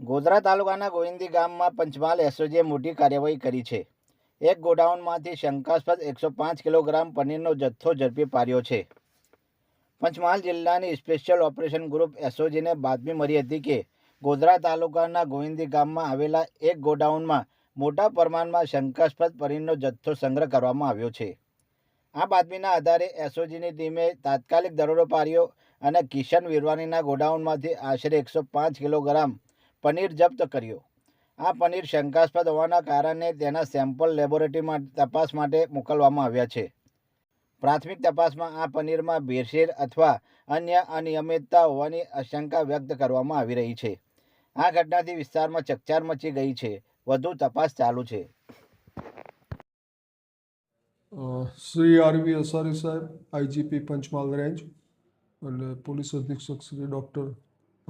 ગોધરા તાલુકાના ગોવિંદી ગામમાં પંચમહાલ એસઓજીએ મોટી કાર્યવાહી કરી છે. એક ગોડાઉનમાંથી શંકાસ્પદ એકસો પાંચ કિલોગ્રામ પનીરનો જથ્થો ઝડપી પાડ્યો છે. પંચમહાલ જિલ્લાની સ્પેશિયલ ઓપરેશન ગ્રુપ એસઓજીને બાતમી મળી હતી કે, ગોધરા તાલુકાના ગોવિંદી ગામમાં આવેલા એક ગોડાઉનમાં મોટા પ્રમાણમાં શંકાસ્પદ પનીરનો જથ્થો સંગ્રહ કરવામાં આવ્યો છે. આ બાતમીના આધારે એસઓજીની ટીમે તાત્કાલિક દરોડો પાડ્યો અને કિશન વિરવાનીના ગોડાઉનમાંથી આશરે એકસો પાંચ કિલોગ્રામ પનીર જપ્ત કર્યો. આ પનીર શંકાસ્પદ હોવાના કારણે તેના સેમ્પલ લેબોરેટરીમાં તપાસ માટે મોકલવામાં આવ્યા છે. પ્રાથમિક તપાસમાં આ પનીરમાં ભેળસેળ અથવા અન્ય અનિયમિતતા હોવાની આશંકા વ્યક્ત કરવામાં આવી રહી છે. આ ઘટનાથી વિસ્તારમાં ચકચાર મચી ગઈ છે. વધુ તપાસ ચાલુ છે. Shri R V Asari Saheb, IGP Panchmahal range અને પોલીસ અધિક્ષક શ્રી ડૉક્ટર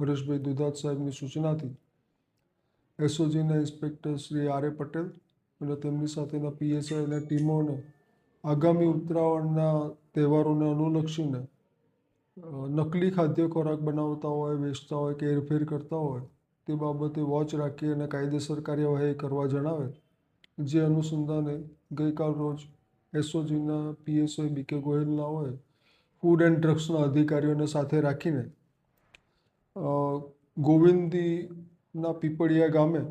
પરેશભાઈ દુધાત સાહેબની સૂચનાથી એસઓજીના inspector Shri R A Patel અને તેમની સાથેના પીએસઆઈ અને ટીમોને આગામી ઉત્તરાયણના તહેવારોને અનુલક્ષીને નકલી ખાદ્ય ખોરાક બનાવતા હોય, વેચતા હોય કે હેરફેર કરતા હોય, તે બાબતે વોચ રાખી અને કાયદેસર કાર્યવાહી કરવા જણાવે. જે અનુસંધાને ગઈકાલ રોજ એસઓજીના પીએસઆઈ બીકે ગોહિલના હોય, ફૂડ એન્ડ ડ્રગ્સના અધિકારીઓને સાથે રાખીને ગોવિંદીના પીપળિયા ગામે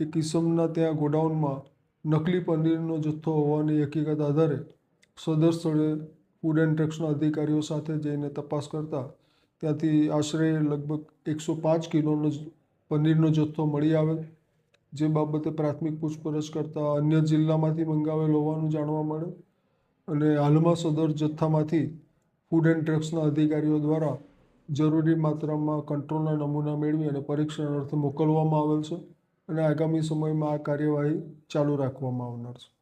એક ઈસમના ત્યાં ગોડાઉનમાં નકલી પનીરનો જથ્થો હોવાની હકીકત આધારે સદર સ્થળે ફૂડ એન્ડ ડ્રગ્સના અધિકારીઓ સાથે જઈને તપાસ કરતા ત્યાંથી આશરે લગભગ એકસો પાંચ કિલોનો પનીરનો જથ્થો મળી આવે, જે બાબતે પ્રાથમિક પૂછપરછ કરતાં અન્ય જિલ્લામાંથી મંગાવેલ હોવાનું જાણવા મળે અને હાલમાં સદર જથ્થામાંથી ફૂડ એન્ડ ડ્રગ્સના અધિકારીઓ દ્વારા જરૂરી માત્રામાં કંટ્રોલના નમૂના મેળવી અને પરીક્ષણ અર્થે મોકલવામાં આવેલ છે. અને આગામી સમયમાં આ કાર્યવાહી ચાલુ રાખવામાં આવનાર છે.